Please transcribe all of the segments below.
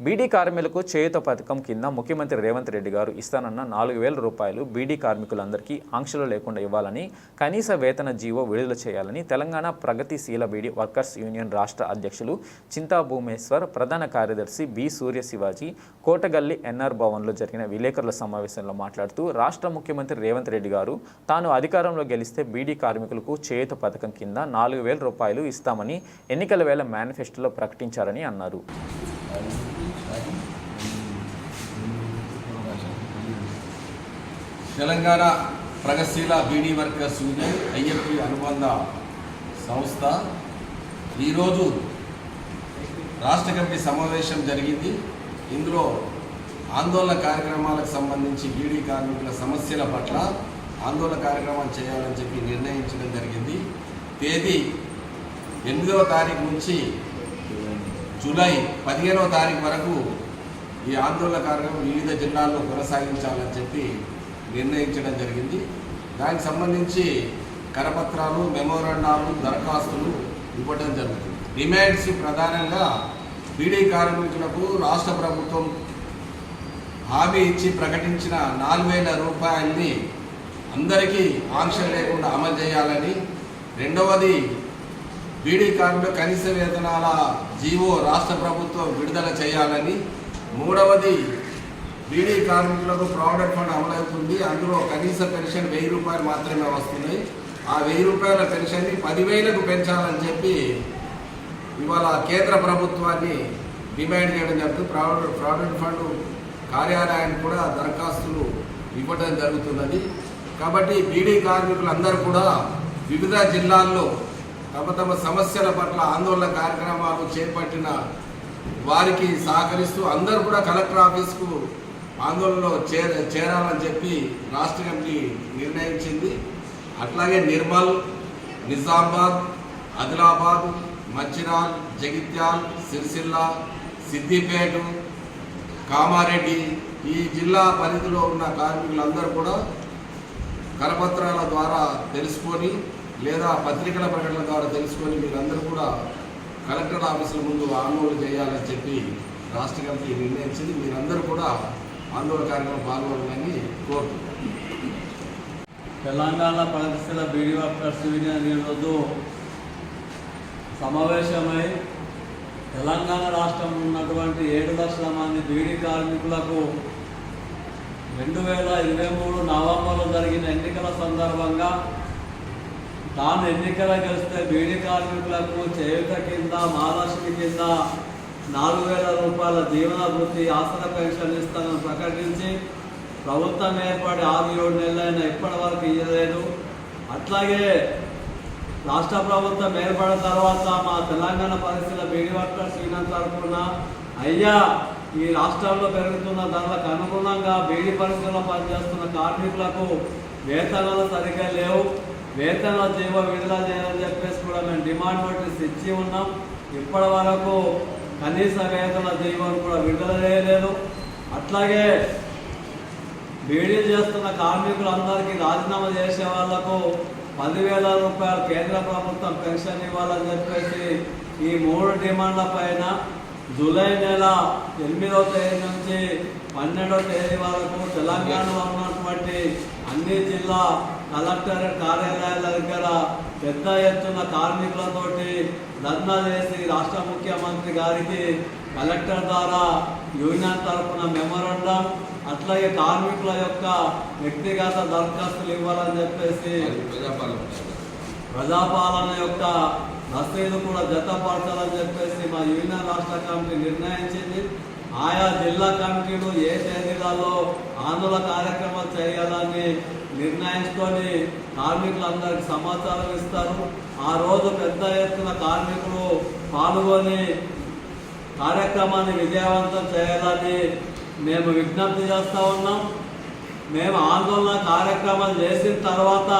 బీడీ కార్మికులకు చేయుత పథకం కింద ముఖ్యమంత్రి రేవంత్ రెడ్డి గారు ఇస్తానన్న నాలుగు వేల రూపాయలు బీడీ కార్మికులందరికీ ఆంక్షలు లేకుండా ఇవ్వాలని కనీస వేతన జీవో విడుదల చేయాలని తెలంగాణ ప్రగతిశీల బీడీ వర్కర్స్ యూనియన్ రాష్ట్ర అధ్యక్షులు చింతా భూమేశ్వర్ ప్రధాన కార్యదర్శి బి సూర్య శివాజీ కోటగల్లి ఎన్ఆర్ భవన్లో జరిగిన విలేకరుల సమావేశంలో మాట్లాడుతూ రాష్ట్ర ముఖ్యమంత్రి రేవంత్ రెడ్డి గారు తాను అధికారంలో గెలిస్తే బీడీ కార్మికులకు చేయుత పథకం కింద నాలుగు వేల రూపాయలు ఇస్తామని ఎన్నికల వేళ మేనిఫెస్టోలో ప్రకటించారని అన్నారు. తెలంగాణ ప్రగతిశీల బీడీ వర్కర్స్ యూనియన్ ఐఎఫ్పి అనుబంధ సంస్థ. ఈరోజు రాష్ట్ర కమిటీ సమావేశం జరిగింది. ఇందులో ఆందోళన కార్యక్రమాలకు సంబంధించి బీడీ కార్మికుల సమస్యల పట్ల ఆందోళన కార్యక్రమాలు చేయాలని చెప్పి నిర్ణయించడం జరిగింది. తేదీ ఎనిమిదవ తారీఖు నుంచి జూలై పదిహేనవ తారీఖు వరకు ఈ ఆందోళన కార్యక్రమం వివిధ జిల్లాల్లో కొనసాగించాలని చెప్పి నిర్ణయించడం జరిగింది. దానికి సంబంధించి కరపత్రాలు మెమోరాండాలు దరఖాస్తులు ఇవ్వడం జరుగుతుంది. డిమాండ్స్ ప్రధానంగా బీడీ కార్మికులకు రాష్ట్ర ప్రభుత్వం హామీ ఇచ్చి ప్రకటించిన నాలుగు వేల రూపాయల్ని అందరికీ ఆంక్షలు లేకుండా అమలు చేయాలని రెండవది బీడీ కార్మికుల కనీస వేతనాల జీవో రాష్ట్ర ప్రభుత్వం విడుదల చేయాలని మూడవది బీడీ కార్మికులకు ప్రావిడెంట్ ఫండ్ అమలవుతుంది. అందులో కనీస పెన్షన్ వెయ్యి రూపాయలు మాత్రమే వస్తున్నాయి. ఆ వెయ్యి రూపాయల పెన్షన్ని పదివేలకు పెంచాలని చెప్పి ఇవాళ కేంద్ర ప్రభుత్వాన్ని డిమాండ్ చేయడం జరుగుతుంది. ప్రావిడెంట్ ప్రావిడెంట్ ఫండ్ కార్యాలయానికి కూడా దరఖాస్తులు ఇవ్వడం జరుగుతున్నది. కాబట్టి బీడీ కార్మికులందరూ కూడా వివిధ జిల్లాల్లో తమ తమ సమస్యల పట్ల ఆందోళన కార్యక్రమాలు చేపట్టిన వారికి సహకరిస్తూ అందరూ కూడా కలెక్టర్ ఆఫీస్కు ఆందోళనలో చేర చేరాలని చెప్పి రాష్ట్ర కమిటీ నిర్ణయించింది. అట్లాగే నిర్మల్ నిజామాబాద్ ఆదిలాబాద్ మంచిరాల్ జగిత్యాల్ సిరిసిల్ల సిద్దిపేట కామారెడ్డి ఈ జిల్లా పరిధిలో ఉన్న కార్మికులందరూ కూడా కరపత్రాల ద్వారా తెలుసుకొని లేదా పత్రికల ప్రకటన ద్వారా తెలుసుకొని మీరందరూ కూడా కలెక్టర్ ఆఫీసుల ముందు ఆందోళన చేయాలని చెప్పి రాష్ట్ర కమిటీ నిర్ణయించింది. మీరందరూ కూడా ఆందోళన కార్యక్రమం పాల్గొనాలని కోరుతున్నాను తెలంగాణ ప్రగతిశీల బీడీ వర్కర్స్ యూనియన్ ఈరోజు సమావేశమై తెలంగాణ రాష్ట్రం ఉన్నటువంటి ఏడు లక్షల మంది బీడీ కార్మికులకు రెండు వేల ఇరవై మూడు నవంబర్లో జరిగిన ఎన్నికల సందర్భంగా తాను ఎన్నికల గెలిస్తే బీడీ కార్మికులకు చేయుత కింద మహాలక్ష్మి కింద నాలుగు వేల రూపాయల జీవన వృత్తి ఆసన పెన్షన్ ఇస్తానని ప్రకటించి ప్రభుత్వం ఏర్పడి ఆరు ఏడు నెలలైనా ఇప్పటి వరకు ఇవ్వలేదు అట్లాగే రాష్ట్ర ప్రభుత్వం ఏర్పడిన తర్వాత మా తెలంగాణ పరిస్థితుల బీడీ వర్కర్స్ యూనియన్ తరఫున అయ్యా ఈ రాష్ట్రంలో పెరుగుతున్న ధరలకు అనుగుణంగా బీడీ పరిస్థితుల్లో పనిచేస్తున్న కార్మికులకు వేతనాలు సరిగ్గా లేవు. వేతన జీవ విడుదల చేయాలని చెప్పేసి కూడా మేము డిమాండ్ నోటీస్ ఇచ్చి ఉన్నాం. ఇప్పటి వరకు కనీస వేతన జీవోను కూడా విడుదల చేయలేదు. అట్లాగే బీడీ చేస్తున్న కార్మికులందరికీ రాజీనామా చేసే వాళ్ళకు పదివేల రూపాయలు కేంద్ర ప్రభుత్వం పెన్షన్ ఇవ్వాలని చెప్పేసి ఈ మూడు డిమాండ్ల పైన జూలై నెల ఎనిమిదవ తేదీ నుంచి పన్నెండవ తేదీ వరకు తెలంగాణలో ఉన్నటువంటి అన్ని జిల్లా కలెక్టరేట్ కార్యాలయాల దగ్గర పెద్ద ఎత్తున కార్మికులతోటి ధర్నా చేసి రాష్ట్ర ముఖ్యమంత్రి గారికి కలెక్టర్ ద్వారా యూనియన్ తరఫున మెమోరండం అట్లాగే కార్మికుల యొక్క వ్యక్తిగత దరఖాస్తులు ఇవ్వాలని చెప్పేసి ప్రజాపాలన యొక్క రసీదు కూడా జతపరచాలని చెప్పేసి మా యూనియన్ రాష్ట్ర కమిటీ నిర్ణయించింది. ఆయా జిల్లా కమిటీలు ఏ తేదీలలో ఆందోళన కార్యక్రమాలు చేయాలని నిర్ణయించుకొని కార్మికులందరికీ సమాచారం ఇస్తారు. ఆ రోజు పెద్ద ఎత్తున కార్మికులు పాల్గొని కార్యక్రమాన్ని విజయవంతం చేయాలని మేము విజ్ఞప్తి చేస్తూ ఉన్నాం. మేము ఆందోళన కార్యక్రమాలు చేసిన తర్వాత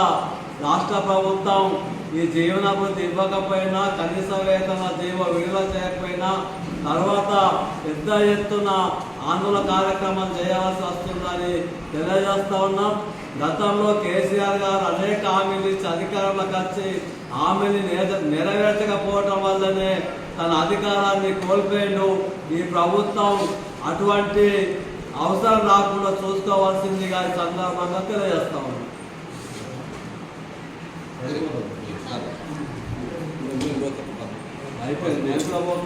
రాష్ట్ర ప్రభుత్వం ఈ జీవనాభివృద్ధి ఇవ్వకపోయినా కనీస వేతన జీవ విడుదల చేయకపోయినా తర్వాత పెద్ద ఎత్తున ఆందోళన కార్యక్రమం చేయాల్సి వస్తుందని తెలియజేస్తూ ఉన్నాం. గతంలో కేసీఆర్ గారు అనేక హామీలు ఇచ్చి అధికారంలోకి వచ్చి హామీని నెర- నెరవేర్చకపోవటం వల్లనే తన అధికారాన్ని కోల్పోయిండు. ఈ ప్రభుత్వం అటువంటి అవసరం రాకుండా చూసుకోవాల్సిందిగా ఈ సందర్భంగా తెలియజేస్తా ఉన్నాం. అయిపోయింది.